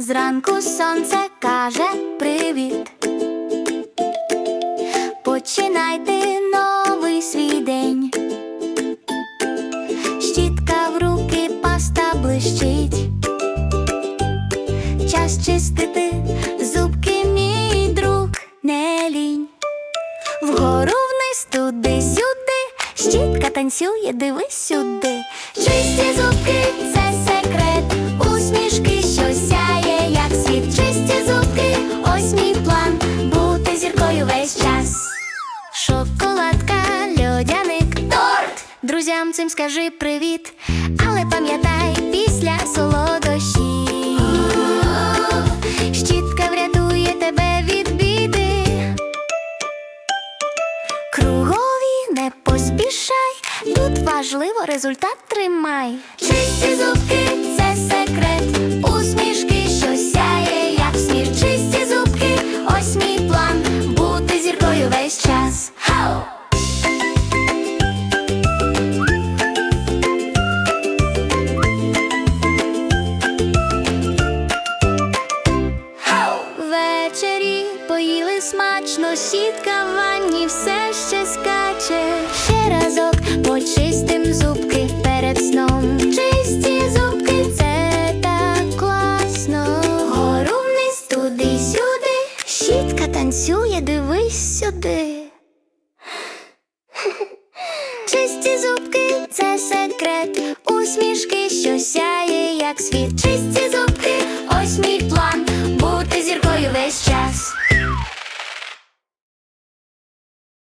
Зранку сонце каже привіт. Починайте новий свій день. Щітка в руки, паста блищить. Час чистити зубки, мій друг, не лінь. Вгору вниз туди сюди, щітка танцює, дивись сюди. Чисті зубки це Друзям цим скажи привіт, але пам'ятай після солодощів. Щітка врятує тебе від біди. Кругові не поспішай, тут важливо результат тримай. Чисті зубки це секрет, усмішки, поїли смачно, сітка в ванні все ще скаче. Ще разок почистим зубки перед сном. Чисті зубки, це так класно. Гору вниз туди-сюди. Щітка танцює, дивись сюди. Чисті зубки це секрет, усмішки, що сяє, як світ. Чисті зубки,